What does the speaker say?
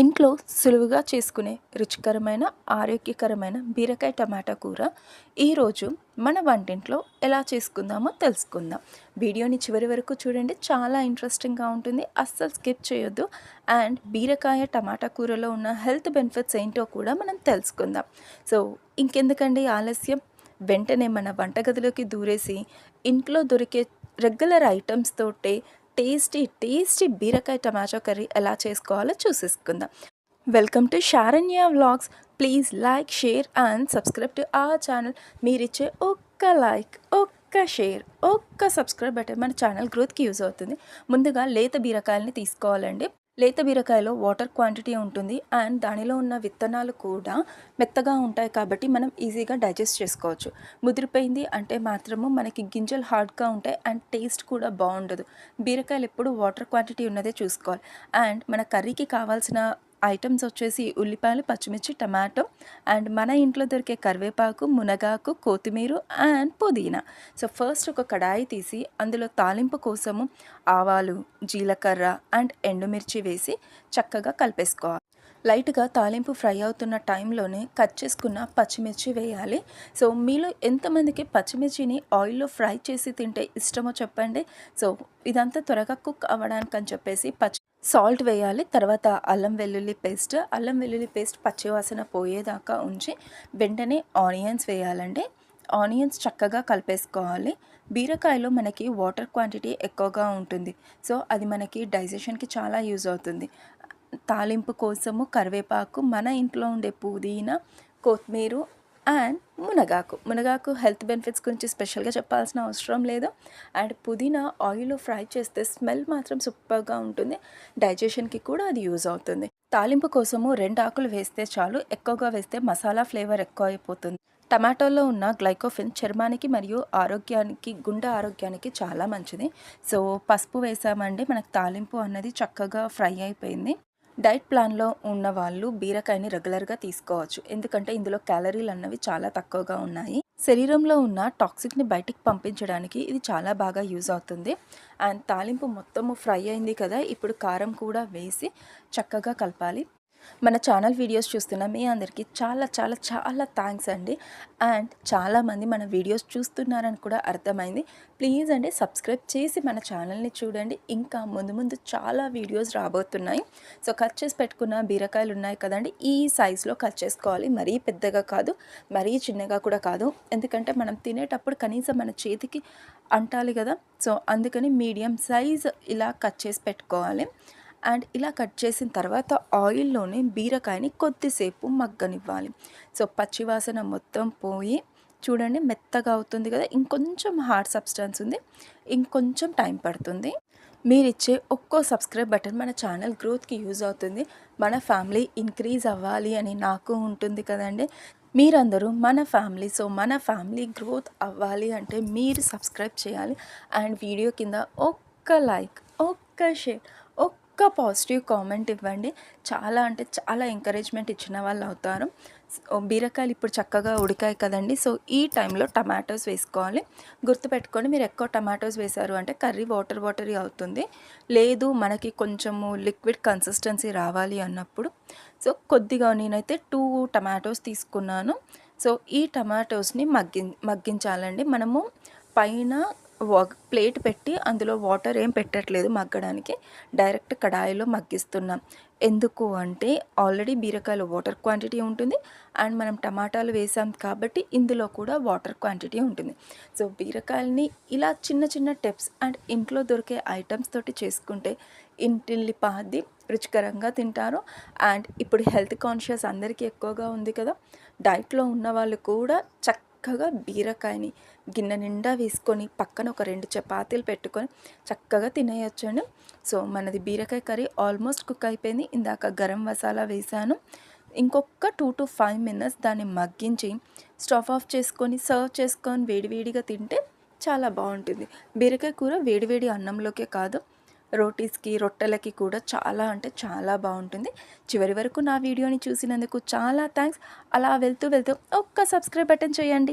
ఇంట్లో సులువుగా చేసుకునే రుచికరమైన ఆరోగ్యకరమైన బీరకాయ టమాటా కూర ఈరోజు మన వంటింట్లో ఎలా చేసుకుందామో తెలుసుకుందాం. వీడియోని చివరి వరకు చూడండి. చాలా ఇంట్రెస్టింగ్గా ఉంటుంది. అస్సలు స్కిప్ చేయొద్దు. అండ్ బీరకాయ టమాటా కూరలో ఉన్న హెల్త్ బెనిఫిట్స్ ఏంటో కూడా మనం తెలుసుకుందాం. సో ఇంకెందుకండి ఆలస్యం? వెంటనే మన వంటగదిలోకి దూరేసి ఇంట్లో దొరికే రెగ్యులర్ ఐటమ్స్ తోటే టేస్టీ టేస్టీ బీరకాయ టమాటో కర్రీ ఎలా చేసుకోవాలో చూసేసుకుందాం. Welcome to Saranya vlogs. Please like share and subscribe to ఆ ఛానల్. మీరిచ్చే ఒక్క లైక్ ఒక్క షేర్ ఒక్క సబ్స్క్రైబ్ బటన్ మన ఛానల్ గ్రోత్కి యూజ్ అవుతుంది. ముందుగా లేత బీరకాయలని తీసుకోవాలండి. లేత బీరకాయలో వాటర్ క్వాంటిటీ ఉంటుంది అండ్ దానిలో ఉన్న విత్తనాలు కూడా మెత్తగా ఉంటాయి కాబట్టి మనం ఈజీగా డైజెస్ట్ చేసుకోవచ్చు. ముదిరిపోయింది అంటే మాత్రము మనకి గింజలు హార్డ్గా ఉంటాయి అండ్ టేస్ట్ కూడా బాగుండదు. బీరకాయలు ఎప్పుడు వాటర్ క్వాంటిటీ ఉన్నదే చూసుకోవాలి. అండ్ మన కర్రీకి కావాల్సిన ఐటమ్స్ వచ్చేసి ఉల్లిపాయలు పచ్చిమిర్చి టమాటో అండ్ మన ఇంట్లో దొరికే కరివేపాకు మునగాకు కొత్తిమీర అండ్ పుదీనా. సో ఫస్ట్ ఒక కడాయి తీసి అందులో తాలింపు కోసము ఆవాలు జీలకర్ర అండ్ ఎండుమిర్చి వేసి చక్కగా కలిపేసుకోవాలి. లైట్గా తాలింపు ఫ్రై అవుతున్న టైంలోనే కట్ చేసుకున్న పచ్చిమిర్చి వేయాలి. సో మీలో ఎంతమందికి పచ్చిమిర్చిని ఆయిల్లో ఫ్రై చేసి తింటే ఇష్టమో చెప్పండి. సో ఇదంతా త్వరగా కుక్ అవ్వడానికి అని చెప్పేసి పచ్చి సాల్ట్ వేయాలి తర్వాత అల్లం వెల్లుల్లి పేస్ట్. అల్లం వెల్లుల్లి పేస్ట్ పచ్చివాసన పోయేదాకా ఉంచి వెంటనే ఆనియన్స్ వేయాలండి. ఆనియన్స్ చక్కగా కలిపేసుకోవాలి. బీరకాయలో మనకి వాటర్ క్వాంటిటీ ఎక్కువగా ఉంటుంది. సో అది మనకి డైజెషన్కి చాలా యూజ్ అవుతుంది. తాలింపు కోసము కరివేపాకు మన ఇంట్లో ఉండే పుదీనా కొత్తిమీర అండ్ మునగాకు. మునగాకు హెల్త్ బెనిఫిట్స్ గురించి స్పెషల్గా చెప్పాల్సిన అవసరం లేదు. అండ్ పుదీనా ఆయిల్లో ఫ్రై చేస్తే స్మెల్ మాత్రం సూపర్గా ఉంటుంది. డైజెషన్కి కూడా అది యూజ్ అవుతుంది. తాలింపు కోసము రెండు ఆకులు వేస్తే చాలు. ఎక్కువగా వేస్తే మసాలా ఫ్లేవర్ ఎక్కువ అయిపోతుంది టమాటోలో ఉన్న గ్లైకోఫిన్ చర్మానికి మరియు ఆరోగ్యానికి గుండె ఆరోగ్యానికి చాలా మంచిది. సో పసుపు వేసామండి. మనకు తాలింపు అన్నది చక్కగా ఫ్రై అయిపోయింది. డైట్ ప్లాన్లో ఉన్న వాళ్ళు బీరకాయని రెగ్యులర్గా తీసుకోవచ్చు. ఎందుకంటే ఇందులో క్యాలరీలు అన్నవి చాలా తక్కువగా ఉన్నాయి. శరీరంలో ఉన్న టాక్సిక్ని బయటికి పంపించడానికి ఇది చాలా బాగా యూజ్ అవుతుంది. అండ్ తాలింపు మొత్తము ఫ్రై అయింది కదా ఇప్పుడు కారం కూడా వేసి చక్కగా కలపాలి. మన ఛానల్ వీడియోస్ చూస్తున్న మీ అందరికీ చాలా చాలా చాలా థ్యాంక్స్ అండి. అండ్ చాలామంది మన వీడియోస్ చూస్తున్నారని కూడా అర్థమైంది. ప్లీజ్ అండి సబ్స్క్రైబ్ చేసి మన ఛానల్ని చూడండి. ఇంకా ముందు ముందు చాలా వీడియోస్ రాబోతున్నాయి. సో కట్ చేసి పెట్టుకున్న బీరకాయలు ఉన్నాయి కదండి. ఈ సైజులో కట్ చేసుకోవాలి. మరీ పెద్దగా కాదు మరీ చిన్నగా కూడా కాదు. ఎందుకంటే మనం తినేటప్పుడు కనీసం మన చేతికి అంటాలి కదా. సో అందుకని మీడియం సైజ్ ఇలా కట్ చేసి పెట్టుకోవాలి. అండ్ ఇలా కట్ చేసిన తర్వాత ఆయిల్లోనే బీరకాయని కొద్దిసేపు మగ్గనివ్వాలి. సో పచ్చివాసన మొత్తం పోయి చూడండి మెత్తగా అవుతుంది కదా ఇంకొంచెం హార్డ్ సబ్స్టెన్స్ ఉంది ఇంకొంచెం టైం పడుతుంది. మీరు ఇచ్చే ఒక్కో సబ్స్క్రైబ్ బటన్ మన ఛానల్ గ్రోత్కి యూజ్ అవుతుంది. మన ఫ్యామిలీ ఇంక్రీజ్ అవ్వాలి అని నాకు ఉంటుంది కదండి. మీరందరూ మన ఫ్యామిలీ సో మన ఫ్యామిలీ గ్రోత్ అవ్వాలి అంటే మీరు సబ్స్క్రైబ్ చేయాలి. అండ్ వీడియో కింద ఒక్క లైక్ ఒక్క షేర్ ఒక్క పాజిటివ్ కామెంట్ ఇవ్వండి. చాలా అంటే చాలా ఎంకరేజ్మెంట్ ఇచ్చిన వాళ్ళు అవుతారు. బీరకాయలు ఇప్పుడు చక్కగా ఉడికాయి కదండి. సో ఈ టైంలో టమాటోస్ వేసుకోవాలి. గుర్తుపెట్టుకొని మీరు ఎక్కువ టమాటోస్ వేశారు అంటే కర్రీ వాటర్ వాటరీ అవుతుంది. లేదు మనకి కొంచెము లిక్విడ్ కన్సిస్టెన్సీ రావాలి అన్నప్పుడు. సో కొద్దిగా నేనైతే టూ టమాటోస్ తీసుకున్నాను. సో ఈ టమాటోస్ని మగ్గి మగ్గించాలండి. మనము పైన ప్లేట్ పెట్టి అందులో వాటర్ ఏం పెట్టట్లేదు మగ్గడానికి. డైరెక్ట్ కడాయిలో మగ్గిస్తున్నాం. ఎందుకు అంటే ఆల్రెడీ బీరకాయలో వాటర్ క్వాంటిటీ ఉంటుంది. అండ్ మనం టమాటాలు వేసాం కాబట్టి ఇందులో కూడా వాటర్ క్వాంటిటీ ఉంటుంది. సో బీరకాయలని ఇలా చిన్న చిన్న టిప్స్ అండ్ ఇంట్లో దొరికే ఐటమ్స్ తోటి చేసుకుంటే ఇంటిల్లి పాది రుచికరంగా తింటారు. అండ్ ఇప్పుడు హెల్త్ కాన్షియస్ అందరికీ ఎక్కువగా ఉంది కదా. డైట్లో ఉన్న వాళ్ళు కూడా చక్క చక్కగా బీరకాయని గిన్నె నిండా వేసుకొని పక్కన ఒక రెండు చపాతీలు పెట్టుకొని చక్కగా తినేయచ్చండి. సో మనది బీరకాయ కర్రీ ఆల్మోస్ట్ కుక్ అయిపోయింది. ఇందాక గరం మసాలా వేసాను ఇంకొక టూ టు ఫైవ్ మినిట్స్ దాన్ని మగ్గించి స్టవ్ ఆఫ్ చేసుకొని సర్వ్ చేసుకొని వేడివేడిగా తింటే చాలా బాగుంటుంది. బీరకాయ కూర వేడివేడి అన్నంలోకే కాదు రోటీస్కి రొట్టెలకి కూడా చాలా అంటే చాలా బాగుంటుంది. చివరి వరకు నా వీడియోని చూసినందుకు చాలా థ్యాంక్స్. అలా వెళ్తూ వెళ్తూ ఒక్క సబ్స్క్రైబ్ బటన్ చేయండి.